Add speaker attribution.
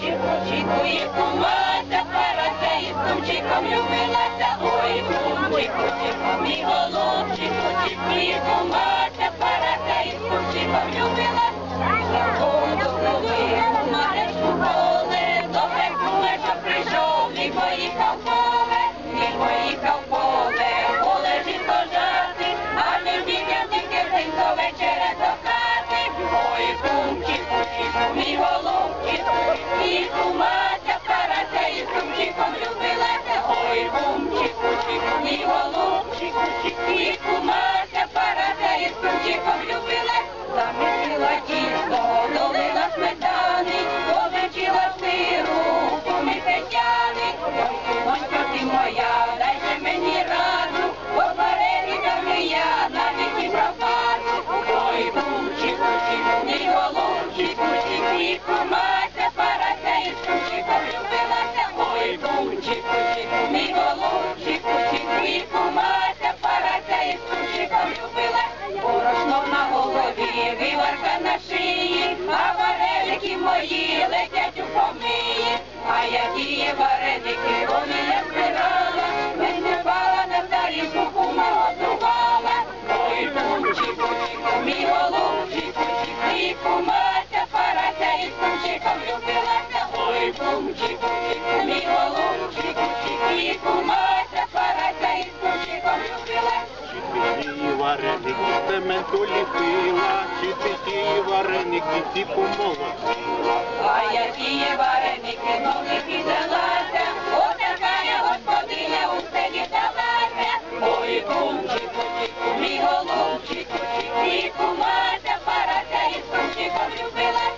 Speaker 1: чіком, чіком, і кумася, перася, і кумчиком любилася, ой, кумчику, чіком, і голубчику, чіку, і кумася, перася, і Chico, Chico, Chico, Chico,
Speaker 2: Chico, Chico, Chico, вареників, цементу ліпила, чи ти вареник, і ті помола.
Speaker 1: Типу а які є вареники, ну, нових і далася, отака я господиня у селі далася, мої кумчику, мій голубчику, і мій кумася, парася із кумчиком любила.